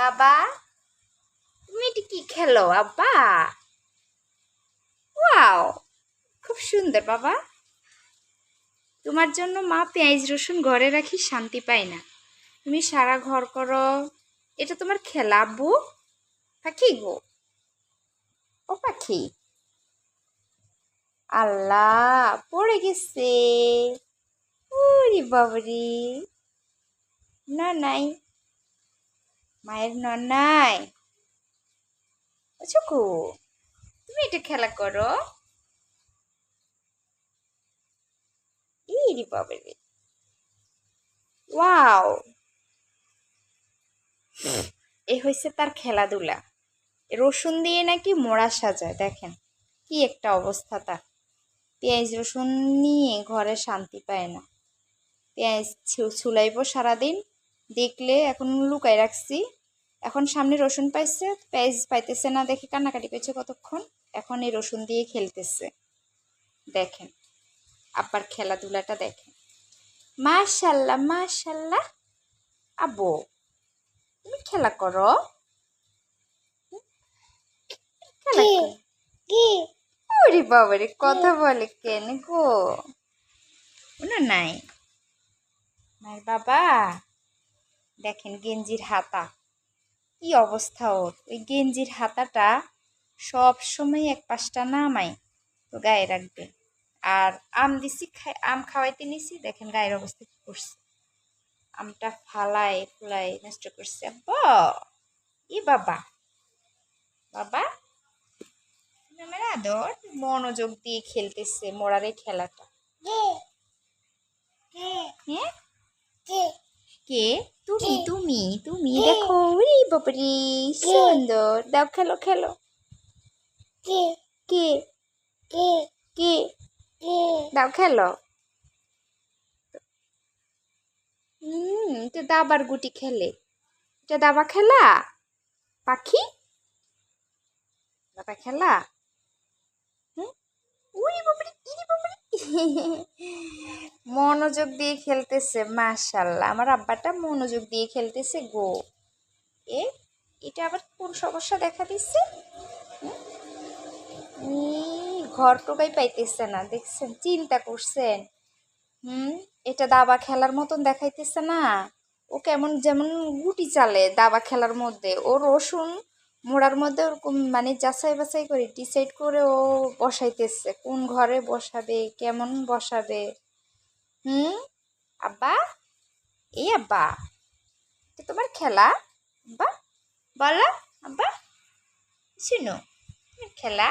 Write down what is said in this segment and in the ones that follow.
বাবা? তুমি এটি কি খেলো, আব্বা? ওয়াও, খুব সুন্দর বাবা। তোমার জন্য মা পেঁয়াজ রসুন ঘরে রাখি শান্তি পায় না। তুমি সারা ঘর করো, এটা তোমার খেলা, আব্বু। পাখি গো। ও পাখি। আল্লাহ, পড়ে গেছে। বাবরি। না, নাই। মায়ের ননাই চুকু তুমি এটা খেলা করো। ইরি বাবরি ওয়াও। এ হয়েছে তার খেলাধুলা। রসুন দিয়ে নাকি মোড়া সাজায়, দেখেন। কি একটা অবস্থা তার। পেঁয়াজ রসুন নিয়ে ঘরে শান্তি পায় না। পেঁয়াজ ছুলাইব সারাদিন। দেখলে এখন লুকাই রাখছি। এখন সামনে রসুন পাইছে পেঁয়াজ পাইতেছে না দেখে কান্নাকাটি পেয়েছে কতক্ষণ? এখন এই রসুন দিয়ে খেলতেছে। দেখেন আব্বার খেলাধুলাটা দেখেন। মাশাল্লাহ মাশাল্লাহ। আবো তুমি খেলা করো। ওরে বাবারে কথা বলে কেন গো? না নাই? মায়ের বাবা? দেখেন গেঞ্জির হাতা। কি অবস্থা ওর? ওই গেঞ্জির হাতাটা সব সময় এক পাশটা নামাই তো গায়ে রাখবে। আর আম দিছি খাই আম খাওয়াইতে নিছি দেখেন গায়ের অবস্থা কি করছে। আমটা ফালাই ফুলাই নষ্ট করছে। আব্বা ই বাবা। বাবা আমার আদর মনোযোগ দিয়ে খেলতেছে মোড়ারে খেলাটা। হ্যাঁ? কে? তুমি তুমি তুমি দেখো উরি বাপরি সুন্দর। দাও খেলো খেলো। কে? কে? কে? কে? দাও খেলো। হুম এটা দাবার গুটি খেলে। এটা দাবা খেলা? পাখি? দাবা খেলা? হুম? উরি বাপরে ইরি বাপরে। মনোযোগ দিয়ে খেলতেছে মাশাল্লাহ আমার আব্বাটা মনোযোগ দিয়ে খেলতেছে, গো। এ, এটা আবার কোন সমস্যা দেখা দিচ্ছে? ঘর টোকাই পাইতেছে না, দেখছেন? চিন্তা করছেন। হুম? এটা দাবা খেলার মতন দেখাইতেছে না। ও কেমন যেমন গুটি চালে দাবা খেলার মধ্যে। ও রসুন মোড়ার মধ্যে ওরকম মানে যাচাই বাছাই করে ডিসাইড করে ও বসাইতেছে। কোন ঘরে বসাবে, কেমন বসাবে? হুম? আব্বা? এই আব্বা। এটা তোমার খেলা? আব্বা? বলো আব্বা। শুনো খেলা?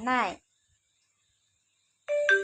নাই।